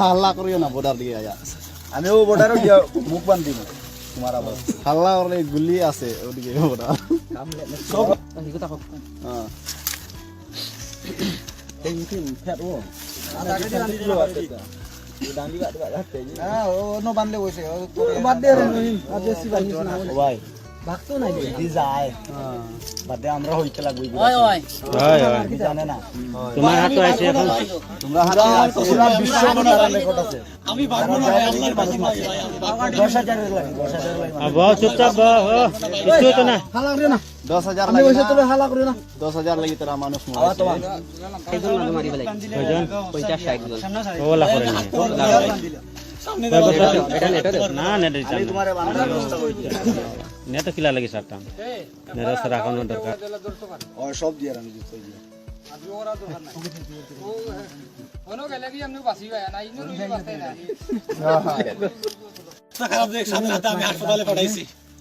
হাল্লা করিও না বর্ডার দিকে আয়া। আমিও বর্ডারও মুখ বান দিব তোমার আবার। হাল্লা করলে গুলি আছে ওদিকে বর্ডার হ্যাঁ। হ্যাঁ বাদ দে ভাগতো নাই দি যায়। হ্যাঁ বাদ আমরা হইতে লাগবই ওই ওই কি জানে না। তোমার হাতে আছে এখন। তোমরা হাতে আছে পুরা বিশ্ব মনোরম রেকর্ড আছে। আমি পারব না আল্লাহর কাছে দশ হাজারের লাগে দশ হাজারের লাগে আর বহ চুপচাপ বহ কিছু হতো না। হালা করে না। দশ হাজার আমি বসে তোলে হালা করে না। দশ হাজার লাগি তোরা মানুষ মরে আওয়া তোমার একজন মারি ফেলাই কয়জন? 50 60 জন। ওলা করে নি না নেট দিতাম না। নেট কিলা লাগি সারতাম। নেট রাখানো দরকার। সব দিয়ে আমি হাসপাতালে দিয়ে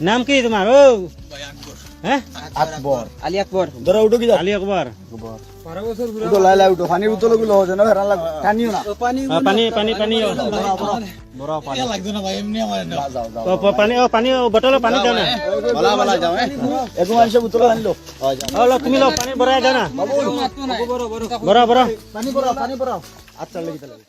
নাম কি তোমার ও হ্যাঁ আকবর আলী আকবর ধরো উঠো কি আলী আকবর উঠো লাই লাই উঠো পানির বোতলগুলো যেন হেরান লাগবে টানিও না পানি পানি পানি বড় পানি যাও যাও ও, প- পানি ও পানি ও পানি দাও না বলা বলা যাও হ্যাঁ একো মানুষে বোতল আনলো ও লো, তুমি লো পানি ভরাই দাও না বড় বড় পানি পড়াও পানি পড়াও আচ্ছা লেগে তাহলে